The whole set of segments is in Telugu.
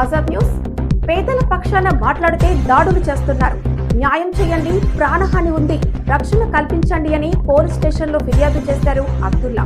ఆజాద్ న్యూస్. పేదల పక్షాన మాట్లాడితే దాడులు చేస్తున్నారు. న్యాయం చేయండి ప్రాణహాని ఉంది. రక్షణ కల్పించండి అని పోలీస్ స్టేషన్లో ఫిర్యాదు చేశారు అబ్దుల్లా.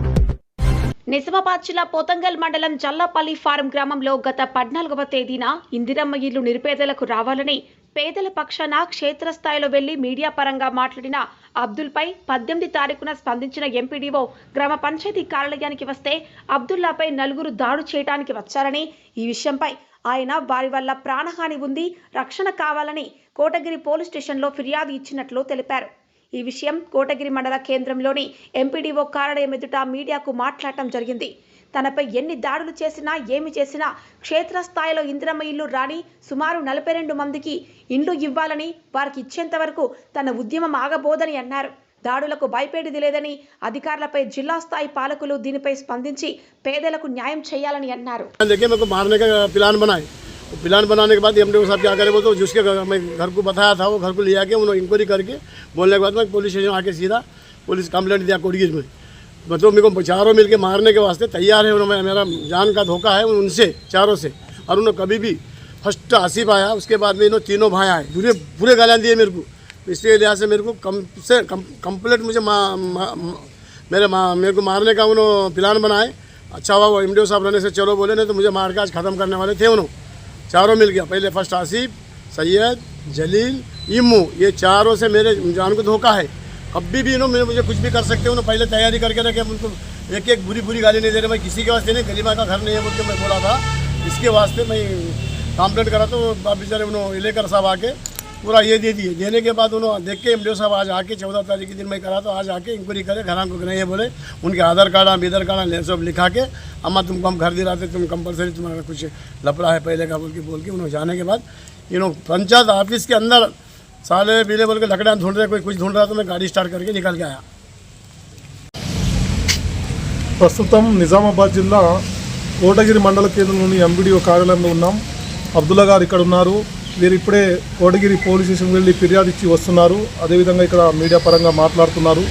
నిజామాబాద్ జిల్లా పోతంగల్ మండలం జల్లాపల్లి ఫారం గ్రామంలో గత పద్నాలుగవ తేదీన ఇందిరమ్మ ఇల్లు నిరుపేదలకు రావాలని పేదల పక్షాన క్షేత్రస్థాయిలో వెళ్ళి మీడియా పరంగా మాట్లాడిన అబ్దుల్పై పద్దెనిమిది తారీఖున స్పందించిన ఎంపీడీఓ గ్రామ పంచాయతీ కార్యాలయానికి వస్తే అబ్దుల్లాపై నలుగురు దాడు చేయడానికి వచ్చారని ఈ విషయంపై ఆయన వారి వల్ల ప్రాణహాని ఉంది రక్షణ కావాలని కోటగిరి పోలీస్ స్టేషన్లో ఫిర్యాదు ఇచ్చినట్లు తెలిపారు. ఈ విషయం కోటగిరి మండల కేంద్రంలోని ఎంపీడీఓ కార్యాలయం ఎదుట మీడియాకు మాట్లాడటం జరిగింది. తనపై ఎన్ని దాడులు చేసినా ఏమి చేసినా క్షేత్రస్థాయిలో ఇందిరమ్మ ఇల్లు రాని సుమారు నలభై రెండు మందికి ఇండ్లు ఇవ్వాలని వారికి ఇచ్చేంత వరకు తన ఉద్యమం ఆగబోదని అన్నారు. దాడులకు భయపడేది లేదని అధికారులపై జిల్లా స్థాయి పాలకులు దీనిపై స్పందించి పేదలకు న్యాయం చేయాలని అన్నారు देखिए मेरे को मारने का प्लान बनाए वो प्लान बनाने के बाद एम साहब क्या करे वो तो जिसके घर मैं घर को बताया था वो घर को ले आके उन्होंने इंक्वायरी करके बोलने के बाद मैं पुलिस स्टेशन आके सीधा पुलिस कंप्लेंट दिया कोडगीज में मतलब मेरे को चारों मिल के मारने के वास्ते तैयार है उन्होंने मेरा जान का धोखा है उनसे चारों से और उन्होंने कभी भी फर्स्ट आसिफ आया उसके बाद में इन्होंने तीनों भाई आए पूरे पूरे गालियाँ दिए मेरे को इसके लिहाज से मेरे को कम से कम कंप्लीट मुझे मा, मा, मेरे मा, मेरे को मारने का उन्होंने प्लान बनाए। अच्छा हुआ वो एम साहब रहने से चलो बोले नहीं तो मुझे मार के आज ख़त्म करने वाले थे उन्होंने चारों मिल गया पहले फ़र्स्ट आसिफ सैयद जलील इमू ये चारों से मेरे जान को धोखा है। कभी भी इन्होंने मुझे कुछ भी कर सकते उन्होंने पहले तैयारी करके रखे उनको एक एक बुरी बुरी गाली नहीं दे रहे मैं किसी के वास्ते नहीं गरीबा का घर नहीं है बोल के मैं बोला था। इसके वास्ते मैं कंप्लेंट करा तो बेचारे उन्होंने लेकर साहब आके पूरा ये दे दिए देने के बाद उन्होंने देख के एम साहब आज आके चौदह तारीख के दिन मैं करा तो आज आके इंक्वायरी करे घर को नहीं है बोले उनके आधार कार्ड आधार कार्ड ले सब लिखा के अम्मा तुमको हम घर दिलाते तुम कंपलसरी तुम्हारा कुछ लफड़ा है पहले का बोल के बोल के उन्होंने जाने के बाद इन्होंने पंचायत ऑफिस के अंदर साले बीले बोल के लकड़ियाँ ढूंढ रहे कोई कुछ ढूंढ रहा तो मैं गाड़ी स्टार्ट करके निकल के आया ప్రస్తుతం నిజామాబాద్ జిల్లా కోటగిరి మండల కేంద్రంలోని ఎంబీడీఓ కార్యాలయంలో ఉన్నాం అబ్దుల్లా గారు ఇక్కడ ఉన్నారు వీరు ఇప్పుడే కోటగిరి పోలీస్ స్టేషన్ వెళ్ళి ఫిర్యాదు ఇచ్చి వస్తున్నారు. అదేవిధంగా ఇక్కడ మీడియా పరంగా మాట్లాడుతున్నారు.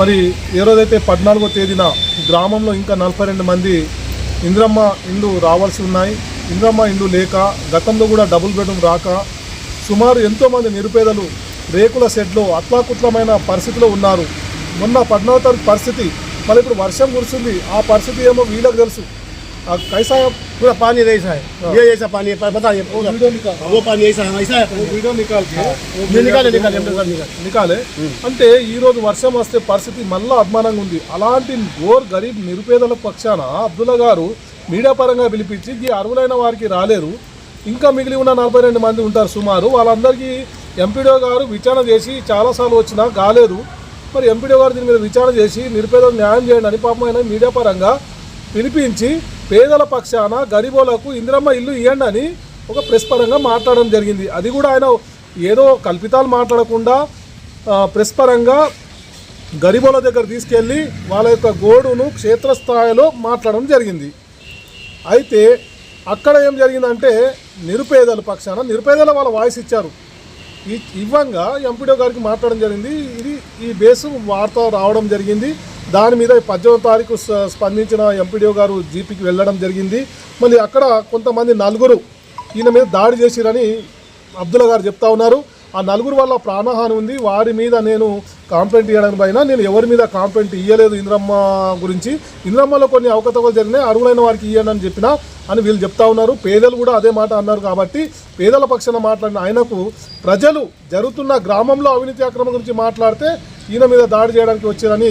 మరి ఏ రోజైతే పద్నాలుగో తేదీన గ్రామంలో ఇంకా నలభై రెండు మంది ఇంద్రమ్మ ఇండ్లు రావాల్సి ఉన్నాయి. ఇంద్రమ్మ ఇండ్లు లేక గతంలో కూడా డబుల్ బెడ్రూమ్ రాక సుమారు ఎంతోమంది నిరుపేదలు రేకుల షెడ్లో అత్లాకుట్లమైన పరిస్థితిలో ఉన్నారు. మొన్న పద్నాలుగు తారీఖు పరిస్థితి మళ్ళీ ఇప్పుడు వర్షం కురుస్తుంది. ఆ పరిస్థితి ఏమో వీళ్ళకి తెలుసు. ఆ కైసా पूरा पानी ऐसा है ये ऐसा पानी है बताइए पूरा। वीडियो निकाल वो पानी ऐसा है ऐसा है वो వీడియో నికాల్కి ये निकाले निकाले एम साहब निकाले నికాలే అంటే ఈ రోజు వర్షం వస్తే పరిస్థితి మళ్ళా అద్మానంగా ఉంది అలాంటి గోర్ గరీబ్ నిరుపేదల పక్షాన అబ్దుల్లా గారు మీడియా పరంగా పిలిపించి ఈ అర్హులైన వారికి రాలేరు ఇంకా మిగిలి ఉన్న నలభై రెండు మంది ఉంటారు సుమారు వాళ్ళందరికీ ఎంపీడీఓ గారు విచారణ చేసి చాలాసార్లు వచ్చినా కాలేదు మరి ఎంపీడీఓ గారు దీని మీద విచారణ చేసి నిరుపేదలకు న్యాయం చేయండి అని పాపం ఆయన మీడియా పరంగా పిలిపించి పేదల పక్షాన గరిబోలకు ఇందిరమ్మ ఇల్లు ఇవ్వండి అని ఒక ప్రెస్ పరంగా మాట్లాడడం జరిగింది. అది కూడా ఆయన ఏదో కల్పితాలు మాట్లాడకుండా ప్రెస్ పరంగా గరిబోల దగ్గర తీసుకెళ్ళి వాళ్ళ యొక్క గోడును క్షేత్రస్థాయిలో మాట్లాడడం జరిగింది. అయితే అక్కడ ఏం జరిగిందంటే నిరుపేదల పక్షాన నిరుపేదల వాళ్ళ వాయిస్ ఇచ్చారు. ఇవ్వంగా ఎంపీడో గారికి మాట్లాడడం జరిగింది. ఇది ఈ బేసు వార్త రావడం జరిగింది. దాని మీద పద్దెనిమిదో తారీఖు స్పందించిన ఎంపీడీఓ గారు జీపీకి వెళ్ళడం జరిగింది. మళ్ళీ అక్కడ కొంతమంది నలుగురు ఈయన మీద దాడి చేసిరని అబ్దుల్లా గారు చెప్తా ఉన్నారు. ఆ నలుగురు వల్ల ప్రాణహాని ఉంది. వారి మీద నేను కాంప్లైంట్ ఇవ్వడానికి పైన నేను ఎవరి మీద కాంప్లైంట్ ఇవ్వలేదు ఇంద్రమ్మ గురించి. ఇంద్రమ్మలో కొన్ని అవకతవకలు జరిగినాయి. అర్హులైన వారికి ఇవ్వండి అని చెప్పిన అని వీళ్ళు చెప్తా ఉన్నారు. పేదలు కూడా అదే మాట అన్నారు కాబట్టి పేదల పక్షాన మాట్లాడిన ఆయనకు ప్రజలు జరుగుతున్న గ్రామంలో అవినీతి అక్రమం గురించి మాట్లాడితే ఈయన మీద దాడి చేయడానికి వచ్చారని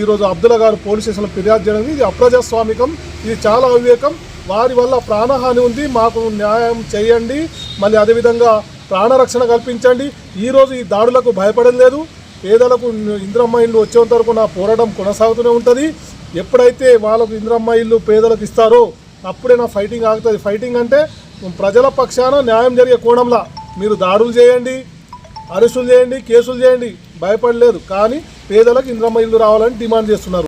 ఈరోజు అబ్దుల్లా గారు పోలీస్ స్టేషన్లో ఫిర్యాదు చేయడం ఇది అప్రజాస్వామికం ఇది చాలా అవివేకం. వారి వల్ల ప్రాణహాని ఉంది మాకు న్యాయం చేయండి మళ్ళీ అదేవిధంగా ప్రాణరక్షణ కల్పించండి. ఈరోజు ఈ దాడులకు భయపడం లేదు. పేదలకు ఇంద్రమ్మ ఇల్లు వచ్చేంత వరకు నా పోరాటం కొనసాగుతూనే ఉంటుంది. ఎప్పుడైతే వాళ్ళకు ఇంద్రమ్మ ఇల్లు పేదలకు ఇస్తారో అప్పుడే నా ఫైటింగ్ ఆగుతుంది. ఫైటింగ్ అంటే ప్రజల పక్షాన న్యాయం జరిగే కోణంలో మీరు దాడులు చేయండి. అరెస్టులు చేయండి కేసులు చేయండి భయపడలేదు. కానీ పేదలకు ఇంద్రమ్మ ఇల్లు రావాలని డిమాండ్ చేస్తున్నారు.